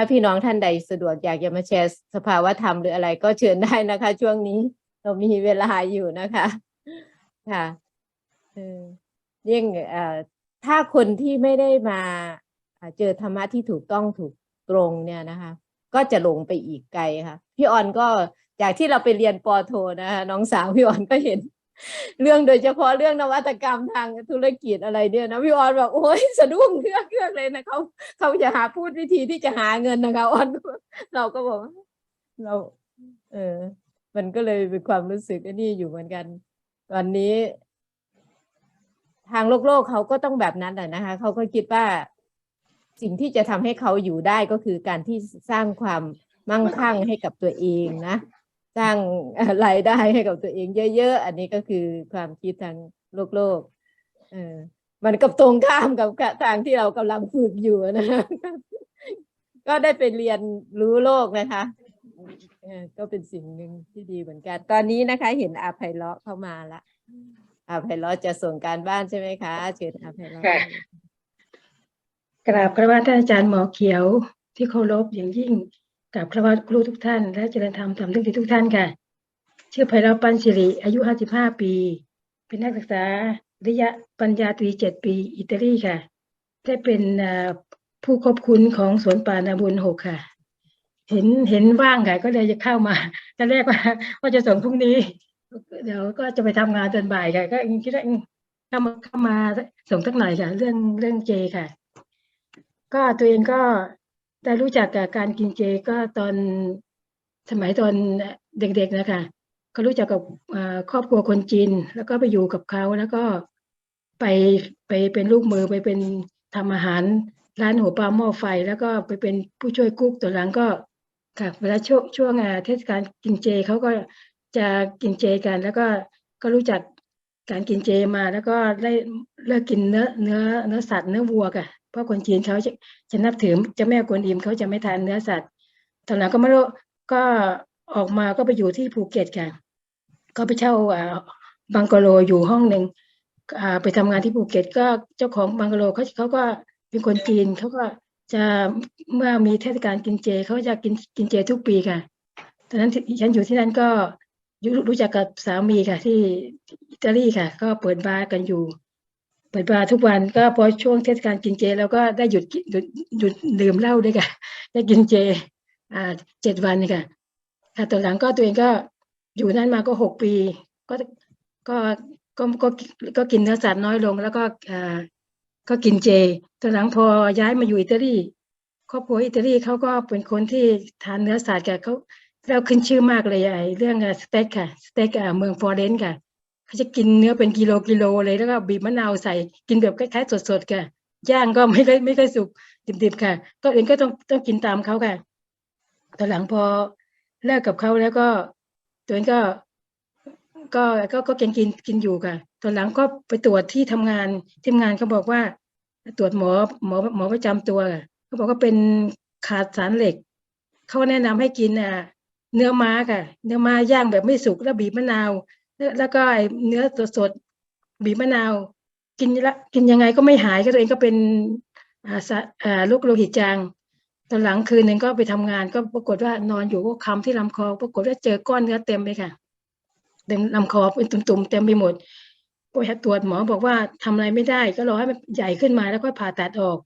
ถ้าพี่น้องท่านใดสะดวกอยากจะมาแชร์สภาวะธรรมหรืออะไรก็เชิญได้นะคะ ช่วงนี้เรามีเวลาอยู่นะคะ ค่ะเออยิ่งเอ่อถ้าคนที่ไม่ได้มาอ่าเจอธรรมะที่ถูกต้องถูกตรงเนี่ยนะคะ ก็จะหลงไปอีกไกลค่ะ พี่ออนก็จากที่เราไปเรียนปอโทนะคะน้องสาวพี่ออนก็เห็น เรื่องโดยเฉพาะเรื่องนวัตกรรมทางธุรกิจอะไรเนี่ยนะพี่ออนแบบโอ้ยสะดุ้งเครื่องเครื่องเลยนะเขาเขาจะหาพูดวิธีที่จะหาเงินนะคะออนเราก็บอกเรา เออ มันก็เลยเป็นความรู้สึกนนี่อยู่เหมือนกัน ตอนนี้ ทางโลกโลกเขาก็ต้องแบบนั้นแหละนะคะเขาก็คิดว่า สิ่งที่จะทำให้เขาอยู่ได้ก็คือการที่สร้างความมั่งคั่งให้กับตัวเองนะ สร้างรายได้ให้กับตัวเองเยอะ ๆ อันนี้ก็คือความคิดทางโลกโลกเออมันกับตรงข้ามกับทางที่เรากำลังฝึกอยู่นะก็ได้ไปเรียนรู้โลกนะคะก็เป็นสิ่งหนึ่งที่ดีเหมือนกัน ตอนนี้นะคะ เห็นอาภัยเลาะเข้ามาละอาภัยเลาะจะส่งการบ้านใช่ไหมคะเชิญอาภัยเลาะค่ะกราบคารวะท่านอาจารย์หมอเขียวที่เคารพอย่างยิ่ง กราบคารวะครูทุกท่าน และเจริญธรรมธรรมทุกทีทุกท่านค่ะ ชื่อไพเราปันสิริ อายุ 55 ปี เป็นนักศึกษาระยะปัญญาตรี 7 ปี อิตาลีค่ะ ได้เป็นผู้ควบคุณของสวนป่านาบุญหกค่ะ เห็นเห็นว่างค่ะ ก็เลยจะเข้ามาตอนแรกว่าว่าจะส่งพรุ่งนี้ เดี๋ยวก็จะไปทำงานตอนบ่ายค่ะ ก็คิดว่าเข้ามาเข้ามาส่งสักหน่อยค่ะ เรื่องเรื่องเจค่ะ ก็ตัวเองก็ ได้รู้จักกับการกินเจก็ตอนสมัยตอนเด็กๆนะคะก็รู้จักกับครอบครัวคนจีน แล้วก็ไปอยู่กับเขาแล้วก็ไปไปเป็นลูกมือไปเป็นทำอาหารร้านหัวปลาหม้อไฟ แล้วก็ไปเป็นผู้ช่วยกุ๊กตัวหลังก็ค่ะเวลาช่วงช่วงเทศกาลกินเจเขาก็จะกินเจกัน แล้วก็ก็รู้จักการกินเจมา แล้วก็ได้เลิกกินเนื้อเนื้อเนื้อสัตว์เนื้อวัวค่ะเพ ราะคนจีนเขาจะจะนับถือเจ้าแม่กวนอิมเขาจะไม่ทานเนื้อสัตว์ตอนหลังก็ไม่รู้ก็ออกมาก็ไปอยู่ที่ภูเก็ตค่ะ ก็ไปเช่าบังกะโลอยู่ห้องหนึ่งไปทำงานที่ภูเก็ต ก็เจ้าของบังกะโลเขาเขาก็เป็นคนจีนเขาก็จะเมื่อมีเทศกาลกินเจเขาจะกินกินเจทุกปีค่ะตอนนั้นฉันอยู่ที่นั่นก็รู้รู้จักกับสามีค่ะ ที่อิตาลีค่ะ ก็เปิดบาร์กันอยู่ เปิดบาร์ทุกวันก็พอช่วงเทศกาลกินเจเราก็ได้หยุดหยุดหยุดดื่มเหล้าด้วยค่ะได้กินเจ อ่าเจ็ดวันค่ะค่ะตอนหลังก็ตัวเองก็อยู่นั่นมาก็หกปี ก็ก็ก็ก็ก็กินเนื้อสัตว์น้อยลง แล้วก็อ่าก็กินเจตอนหลังพอย้ายมาอยู่อิตาลีครอบครัวอิตาลีเขาก็เป็นคนที่ทานเนื้อสัตว์กันเขาแล้วขึ้นชื่อมากเลยไอ้เรื่องสเต็กค่ะสเต็กอ่าเมืองฟลอเรนซ์ค่ะ เขาจะกินเนื้อเป็นกิโลกิโลเลยแล้วก็บีบมะนาวใส่กินแบบคล้ายๆสดๆค่ะย่างก็ไม่ค่อยไม่ค่อยสุกดิบๆค่ะ ก็เองก็ต้องต้องกินตามเขาค่ะตอนหลังพอเลิกกับเขาแล้วก็ตัวเองก็ก็ก็ก็กินกินกินอยู่ค่ะ ตอนหลังก็ไปตรวจที่ทำงานที่ทำงานเขาบอกว่า ตรวจหมอหมอหมอประจำตัวเขาบอกว่าเป็นขาดสารเหล็กเขาแนะนำให้กินอะเนื้อม้าค่ะ เนื้อม้าย่างแบบไม่สุกแล้วบีบมะนาว แล้วแล้วก็ไอ้เนื้อสดสดๆบีบมะนาว กินละกินยังไงก็ไม่หายก็ตัวเองก็เป็นอ่าสะอ่าโรคโลหิตจางตอนหลังคืนหนึ่งก็ไปทำงานก็ปรากฏว่านอนอยู่ก็คำที่ลำคอ ปรากฏว่าเจอก้อนเนื้อเต็มเลยค่ะเต็มลำคอเป็นตุ่มๆเต็มไปหมดพอตรวจหมอบอกว่าทำอะไรไม่ได้ ก็รอให้มันใหญ่ขึ้นมาแล้วก็ผ่าตัดออก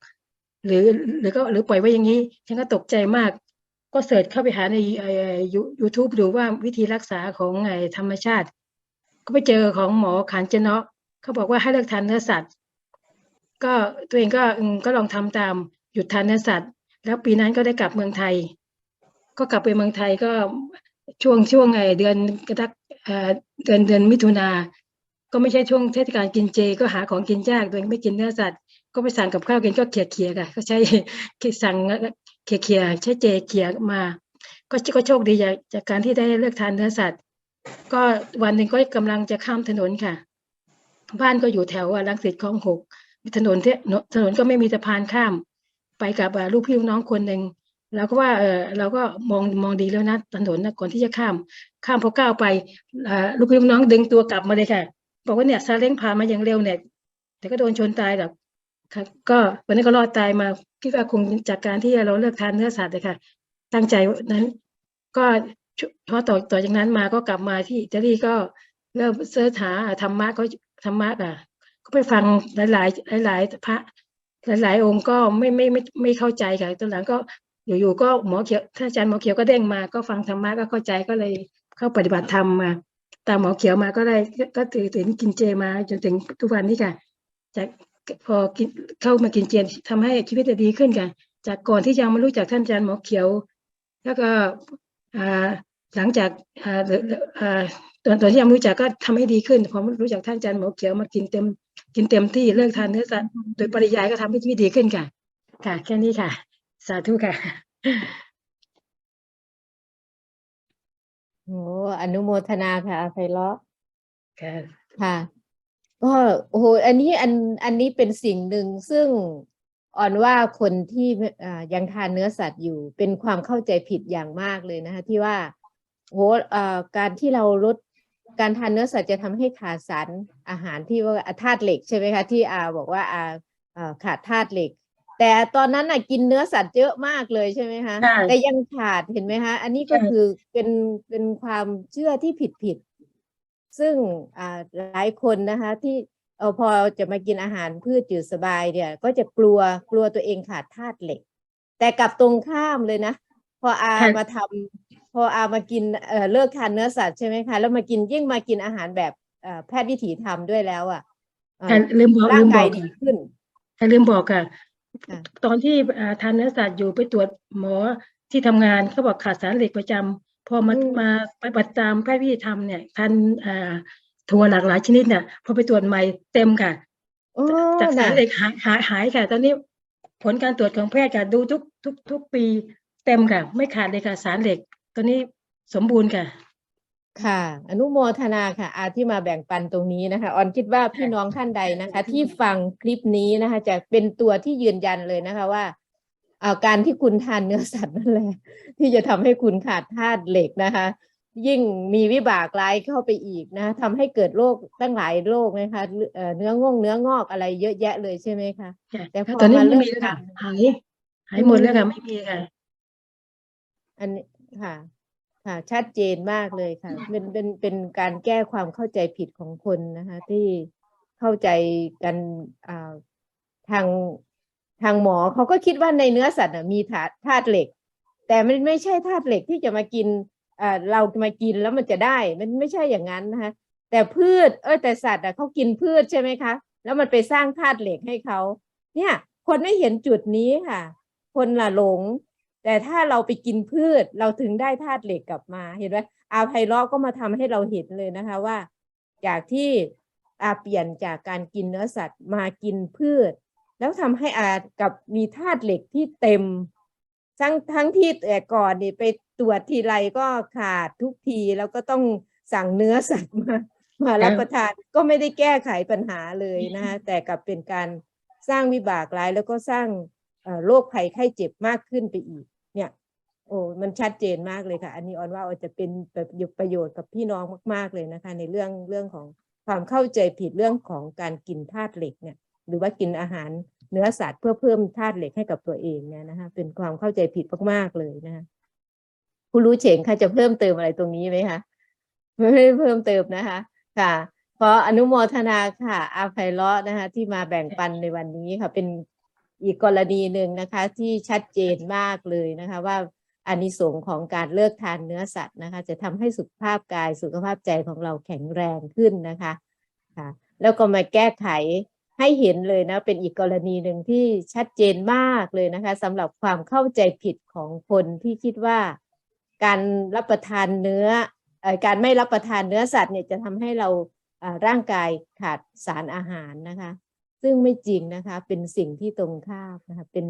หรือหรือก็หรือปล่อยไว้อย่างนี้ ฉันก็ตกใจมาก ก็เสิร์ชเข้าไปหาในยูทูบดูว่าวิธีรักษาของไอ้ธรรมชาติ ก็ไปเจอของหมอขันเจเนาะเขาบอกว่าให้เลิกทานเนื้อสัตว์ ก็ตัวเองก็อืมก็ลองทำตามหยุดทานเนื้อสัตว์ แล้วปีนั้นก็ได้กลับเมืองไทย ก็กลับไปเมืองไทยก็ช่วงช่วงไงเดือนกระดักเดือนเดือนมิถุนาก็ไม่ใช่ช่วงเทศกาลกินเจ ก็หาของกินยากตัวเองไม่กินเนื้อสัตว์ ก็ไปสั่งกับข้าวกินก็เขี่ยเขี่ยๆค่ะก็ใช้สั่งเขี่ยเขี่ยๆใช้เจเขี่ยมา ก็ก็โชคดีจากจากการที่ได้เลิกทานเนื้อสัตว์ ก็วันหนึ่งก็กำลังจะข้ามถนนค่ะ บ้านก็อยู่แถวอะรังสิตคลองหกถนนที่ถนนก็ไม่มีสะพานข้าม ไปกับลูกพี่ลูกน้องคนหนึ่งเราก็ว่าเออเราก็มองมองดีแล้วนะถนนนะก่อนที่จะข้าม ข้ามพอก้าวไปลูกพี่ลูกน้องดึงตัวกลับมาเลยค่ะ บอกว่าเนี่ยซาเล้งพามาอย่างเร็วเนี่ยแต่ก็โดนชนตายหรอกค่ะก็วันนี้ก็รอดตายมาคิดว่าคงจากการที่เราเลิกทานเนื้อสัตว์เลยค่ะ ตั้งใจนั้นก็ พอต่อต่อจากนั้นมาก็กลับมาที่อิตาลีก็เริ่มเสิร์ชหาธรรมะก็ธรรมะอะ ก็ไปฟังหลาย ๆ หลาย ๆ พระ หลาย ๆ องค์ก็ไม่ไม่ไม่ไม่เข้าใจค่ะตอนหลังก็อยู่ๆก็หมอเขียวท่านอาจารย์หมอเขียวก็เด้งมา ก็ฟังธรรมะก็เข้าใจก็เลยเข้าปฏิบัติธรรมมาตามหมอเขียวมาก็ได้ก็ถือถือกินเจมาจนถึงทุกวันนี้ค่ะจากพอกินเข้ามากินเจทำให้ชีวิตดีขึ้นค่ะ จากก่อนที่ยังไม่รู้จักท่านอาจารย์หมอเขียว แล้วก็ หลังจากอ่าเอ่ออ่าตอนตอนที่ยังไม่รู้จักก็ทำให้ดีขึ้นพอรู้จักท่านอาจารย์หมอเขียวมากินเต็ม กินเต็มที่เลิกทานเนื้อสัตว์โดยปริยายก็ทำให้ชีวิตดีขึ้นค่ะ ค่ะ แค่นี้ค่ะ สาธุค่ะโอ้อนุโมทนาค่ะไพเราะค่ะค่ะก็โอ้โหอันนี้อันอันนี้เป็นสิ่งหนึ่งซึ่ง อ่อนว่าคนที่อ่ายังทานเนื้อสัตว์อยู่ เป็นความเข้าใจผิดอย่างมากเลยนะคะที่ว่าโหอ่าการที่เราลดการทานเนื้อสัตว์จะทำให้ขาดสารอาหารที่ว่าอ่าธาตุเหล็กใช่ไหมคะที่อาบอกว่าอาอ่าขาดธาตุเหล็ก แต่ตอนนั้นน่ะกินเนื้อสัตว์เยอะมากเลยใช่ไหมคะใช่แต่ยังขาดเห็นไหมคะอันนี้ก็ใช่คือเป็นเป็นความเชื่อที่ผิดผิดซึ่งอ่าหลายคนนะคะที่เออพอจะมากินอาหารพืชจืดสบายเนี่ย ก็จะกลัวกลัวตัวเองขาดธาตุเหล็ก แต่กลับตรงข้ามเลยนะ พออาค่ะมาทำพออามากินเอ่อเลิกทานเนื้อสัตว์ใช่ไหมคะแล้วมากินยิ่งมากินอาหารแบบเอ่อแพทย์วิถีธรรมด้วยแล้วอะเอ่อค่ะลืมบอกร่าลืงมบกาอยกดีค่ะขึ้นค่ะลืมบอกค่ะค่ะตอนที่อ่าทานเนื้อสัตว์อยู่ไปตรวจหมอที่ทำงานเขาบอกขาดสารเหล็กประจำพอมาอืมมาปฏิบัติตามแพทย์วิธีธรรมเนี่ยทานอ่า ถั่วหลากหลายชนิดเนี่ยพอไปตรวจใหม่เต็มค่ะ โอ้จากสารน่ะเหล็กหายหายหายค่ะ ตอนนี้ผลการตรวจของแพทย์ค่ะดูทุกทุกทุกปีเต็มค่ะ ไม่ขาดเลยค่ะสารเหล็ก ตอนนี้สมบูรณ์ค่ะ ค่ะ อนุโมทนาค่ะ อาที่มาแบ่งปันตรงนี้นะคะ ออนคิดว่าพี่น้องท่านใดนะคะ ที่ฟังคลิปนี้นะคะ จะเป็นตัวที่ยืนยันเลยนะคะว่าอ่าการที่คุณทานเนื้อสัตว์นั่นแหละ ที่จะทำให้คุณขาดธาตุเหล็กนะคะ ยิ่งมีวิบากร้ายเข้าไปอีกนะทำให้เกิดโรคตั้งหลายโรคนะคะเอ่อเนื้องงเนื้องอกอะไรเยอะแยะเลยใช่ไหมคะแต่พอตอนนี้มาไม่เลิกมีแล้วค่ะทานหายหายหมดแล้วค่ะไม่มีค่ะ อันนี้ค่ะ ค่ะ ชัดเจนมากเลยค่ะเป็นเป็นเป็นการแก้ความเข้าใจผิดของคนนะคะ ที่เข้าใจกันอ่าทางทางหมอเขาก็คิดว่าในเนื้อสัตว์น่ะมีธาตุธาตุเหล็ก แต่มันไม่ใช่ธาตุเหล็กที่จะมากินอ่า เรามากินแล้วมันจะได้ มันไม่ใช่อย่างนั้นนะคะแต่พืชเออแต่สัตว์อะเขากินพืชใช่ไหมคะ แล้วมันไปสร้างธาตุเหล็กให้เขาเนี่ย คนไม่เห็นจุดนี้ค่ะ คนละหลง แต่ถ้าเราไปกินพืชเราถึงได้ธาตุเหล็กกลับมาเห็นไหมอาไพเราะก็มาทำให้เราเห็นเลยนะคะว่า จากที่อาเปลี่ยนจากการกินเนื้อสัตว์มากินพืช แล้วทำให้อากับมีธาตุเหล็กที่เต็มทั้งทั้งที่แต่ก่อนนี่ไป ตรวจทีไรก็ขาดทุกทีแล้วก็ต้องสั่งเนื้อสัตว์มามารับประทานก็ไม่ได้แก้ไขปัญหาเลยนะคะแต่กลับเป็นการสร้างวิบากร้ายแล้วก็สร้างเอ่อโรคภัยไข้เจ็บมากขึ้นไปอีก เนี่ย โอ้มันชัดเจนมากเลยค่ะ อันนี้ออนว่าออนจะเป็นแบบประโยชน์กับพี่น้องมาก ๆเลยนะคะ ในเรื่องเรื่องของความเข้าใจผิดเรื่องของการกินธาตุเหล็กเนี่ย หรือว่ากินอาหารเนื้อสัตว์เพื่อเพิ่มธาตุเหล็กให้กับตัวเองเนี่ยนะคะเป็นความเข้าใจผิดมากๆเลยนะคะ ผู้รู้เฉงค่ะจะเพิ่มเติมอะไรตรงนี้ไหมคะไม่ได้เพิ่มเติมนะคะ ค่ะเพราะอนุโมทนาค่ะ อาภัยเลาะนะคะ ที่มาแบ่งปันในวันนี้ค่ะ เป็นอีกกรณีหนึ่งนะคะ ที่ชัดเจนมากเลยนะคะ ว่าอานิสงส์ของการเลิกทานเนื้อสัตว์นะคะ จะทำให้สุขภาพกายสุขภาพใจของเราแข็งแรงขึ้นนะคะค่ะ แล้วก็มาแก้ไขให้เห็นเลยนะ เป็นอีกกรณีหนึ่งที่ชัดเจนมากเลยนะคะสำหรับความเข้าใจผิดของคนที่คิดว่า การรับประทานเนื้ออการไม่รับประทานเนื้อสัตว์เนี่ยจะทำให้เราร่างกายขาดสารอาหารนะคะ ซึ่งไม่จริงนะคะเป็นสิ่งที่ตรงข้ามนะคะเป็น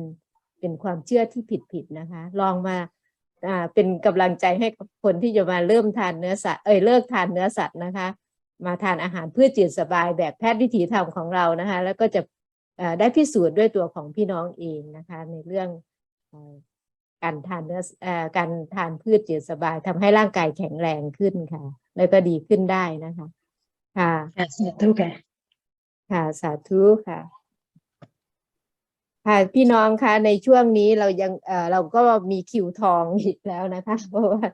เป็นความเชื่อที่ผิดๆนะคะ ลองมาเป็นกำลังใจให้คนที่จะมาเริ่มทานเนื้อสัตว์เอ้ยเลิกทานเนื้อสัตว์นะคะ มาทานอาหารเพื่อจืดสบายแบบแพทย์วิถีธรรมของเรานะคะ แล้วก็จะได้พิสูจน์ด้วยตัวของพี่น้องเองนะคะ ในเรื่อง การทานเนื้อเอ่อการทานพืชจืดสบายทำให้ร่างกายแข็งแรงขึ้นค่ะ แล้วก็ดีขึ้นได้นะคะค่ะค่ะสาธุค่ะค่ะสาธุค่ะค่ะพี่น้องคะในช่วงนี้เรายังเอ่อเราก็มีคิวทองอีกแล้วนะคะ เพราะว่า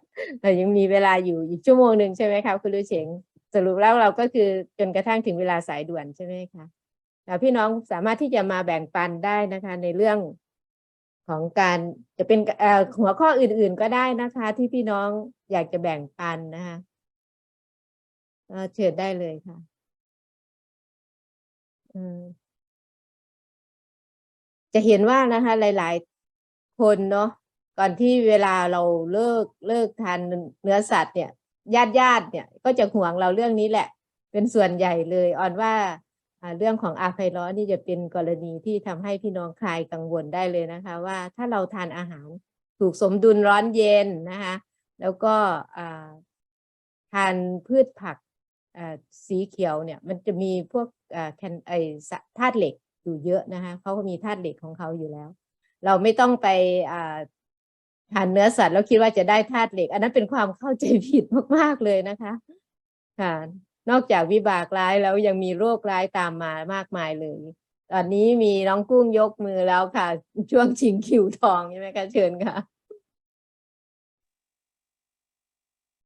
เรายังมีเวลาอยู่อีกชั่วโมงหนึ่งใช่ไหมคะคุณลูกเฉงสรุปแล้วเราก็คือจนกระทั่งถึงเวลาสายด่วนใช่ไหมคะแต่พี่น้องสามารถที่จะมาแบ่งปันได้นะคะ ในเรื่อง ของการจะเป็นหัวข้ออื่นๆก็ได้นะคะ ที่พี่น้องอยากจะแบ่งปันนะคะเชิญได้เลยค่ะจะเห็นว่านะคะ หลาย ๆ คนเนาะก่อนที่เวลาเราเลิกเลิกทานเนื้อสัตว์เนี่ยญาติญาติเนี่ย ก็จะห่วงเราเรื่องนี้แหละ เป็นส่วนใหญ่เลยออนว่า เรื่องของอาไพร้อนนี่จะเป็นกรณีที่ทำให้พี่น้องคลายกังวลได้เลยนะคะ ว่าถ้าเราทานอาหารถูกสมดุลร้อนเย็นนะคะ แล้วก็ทานพืชผักสีเขียวเนี่ยมันจะมีพวกแคนไอสะธาตุเหล็กอยู่เยอะนะคะเขาก็มีธาตุเหล็กของเขาอยู่แล้ว เราไม่ต้องไปทานเนื้อสัตว์แล้วคิดว่าจะได้ธาตุเหล็ก อันนั้นเป็นความเข้าใจผิดมากๆเลยนะคะค่ะ นอกจากวิบากร้ายแล้วยังมีโรคร้ายตามมามากมายเลย ตอนนี้มีน้องกุ้งยกมือแล้วค่ะ ช่วงชิงคิวทองใช่ไหมคะเชิญค่ะ